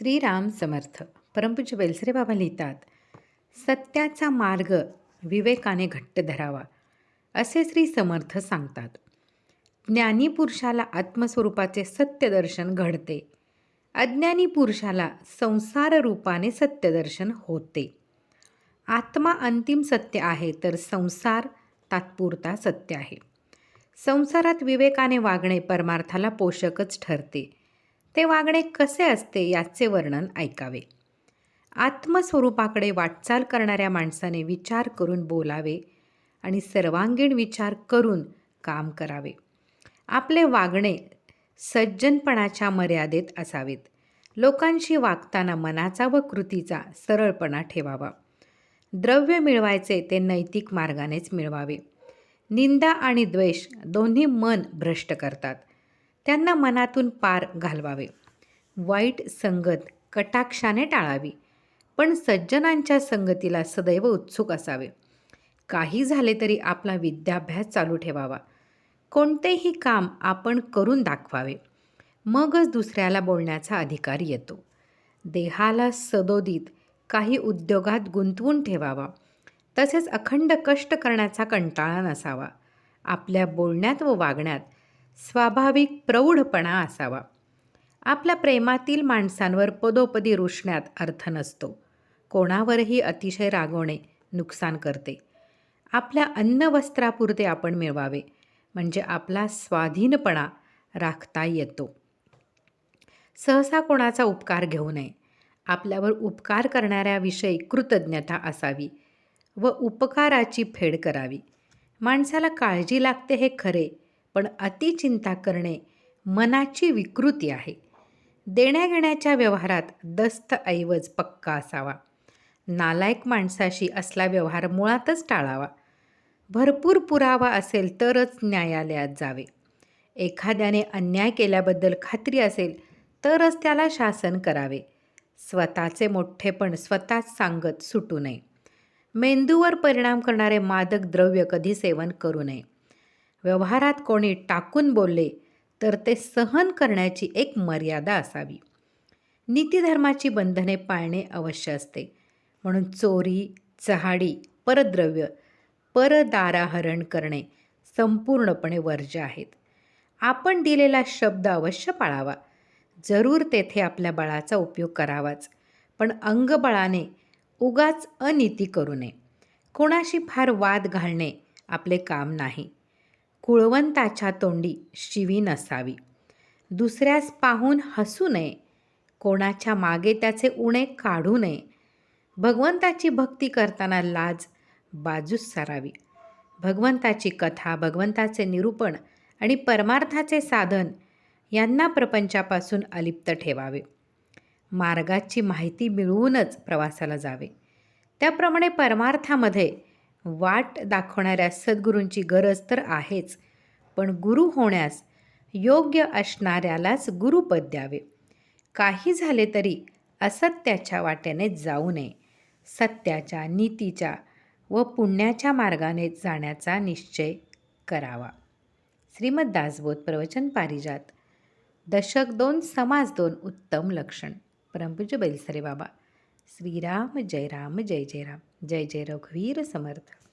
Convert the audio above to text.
श्रीराम समर्थ. परमपूज्य बेलसरे बाबा लिहितात सत्याचा मार्ग विवेकाने घट्ट धरावा असे श्री समर्थ सांगतात. ज्ञानी पुरुषाला आत्मस्वरूपाचे सत्यदर्शन घडते. अज्ञानी पुरुषाला संसार रूपाने सत्यदर्शन होते. आत्मा अंतिम सत्य आहे तर संसार तात्पुरता सत्य आहे. संसारात विवेकाने वागणे परमार्थाला पोषकच ठरते. ते वागणे कसे असते याचे वर्णन ऐकावे. आत्मस्वरूपाकडे वाटचाल करणाऱ्या माणसाने विचार करून बोलावे आणि सर्वांगीण विचार करून काम करावे. आपले वागणे सज्जनपणाच्या मर्यादेत असावेत. लोकांशी वागताना मनाचा व कृतीचा सरळपणा ठेवावा. द्रव्य मिळवायचे ते नैतिक मार्गानेच मिळवावे. निंदा आणि द्वेष दोन्ही मन भ्रष्ट करतात. त्यांना मनातून पार घालवावे. वाईट संगत कटाक्षाने टाळावी. पण सज्जनांच्या संगतीला सदैव उत्सुक असावे. काही झाले तरी आपला विद्याभ्यास चालू ठेवावा. कोणतेही काम आपण करून दाखवावे. मगच दुसऱ्याला बोलण्याचा अधिकार येतो. देहाला सदोदित काही उद्योगात गुंतवून ठेवावा. तसेच अखंड कष्ट करण्याचा कंटाळा नसावा. आपल्या बोलण्यात व वागण्यात स्वाभाविक प्रौढपणा असावा. आपल्या प्रेमातील माणसांवर पदोपदी रुषण्यात अर्थ नसतो. कोणावरही अतिशय रागवणे नुकसान करते. आपल्या अन्नवस्त्रापुरते आपण मिळवावे म्हणजे आपला स्वाधीनपणा राखता येतो. सहसा कोणाचा उपकार घेऊ नये. आपल्यावर उपकार करणाऱ्याविषयी कृतज्ञता असावी व उपकाराची फेड करावी. माणसाला काळजी लागते हे खरे पण अतिचिंता करणे मनाची विकृती आहे. देण्याघेण्याच्या व्यवहारात दस्तऐवज पक्का असावा. नालायक माणसाशी असला व्यवहार मुळातच टाळावा. भरपूर पुरावा असेल तरच न्यायालयात जावे. एखाद्याने अन्याय केल्याबद्दल खात्री असेल तरच त्याला शासन करावे. स्वतःचे मोठेपण स्वतःच सांगत सुटू नये. मेंदूवर परिणाम करणारे मादक द्रव्य कधी सेवन करू नये. व्यवहारात कोणी टाकून बोलले तर ते सहन करण्याची एक मर्यादा असावी. नीतीधर्माची बंधने पाळणे अवश्य असते. म्हणून चोरी चहाडी परद्रव्य परदाराहरण करणे संपूर्णपणे वर्ज्य आहेत. आपण दिलेला शब्द अवश्य पाळावा. जरूर तेथे आपल्या बळाचा उपयोग करावाच. पण अंगबळाने उगाच अनिती करू नये. कोणाशी फार वाद घालणे आपले काम नाही. कुळवंताच्या तोंडी शिवी नसावी. दुसऱ्यास पाहून हसू नये. कोणाच्या मागे त्याचे उणे काढू नये. भगवंताची भक्ती करताना लाज बाजूस सारावी. भगवंताची कथा भगवंताचे निरूपण आणि परमार्थाचे साधन यांना प्रपंचापासून अलिप्त ठेवावे. मार्गाची माहिती मिळवूनच प्रवासाला जावे. त्याप्रमाणे परमार्थामध्ये वाट दाखवणाऱ्या सद्गुरूंची गरज तर आहेच पण गुरु होण्यास योग्य असणाऱ्यालाच गुरुपद द्यावे. काही झाले तरी असत्याच्या वाटेने जाऊ नये. सत्याच्या नीतीच्या व पुण्याच्या मार्गाने जाण्याचा निश्चय करावा. श्रीमद दासबोध प्रवचन पारिजात. दशक दोन समाज दोन उत्तम लक्षण. परमपूज्य बैलसरे बाबा. श्रीराम जय राम जय जय राम. जय जय रघुवीर समर्थ.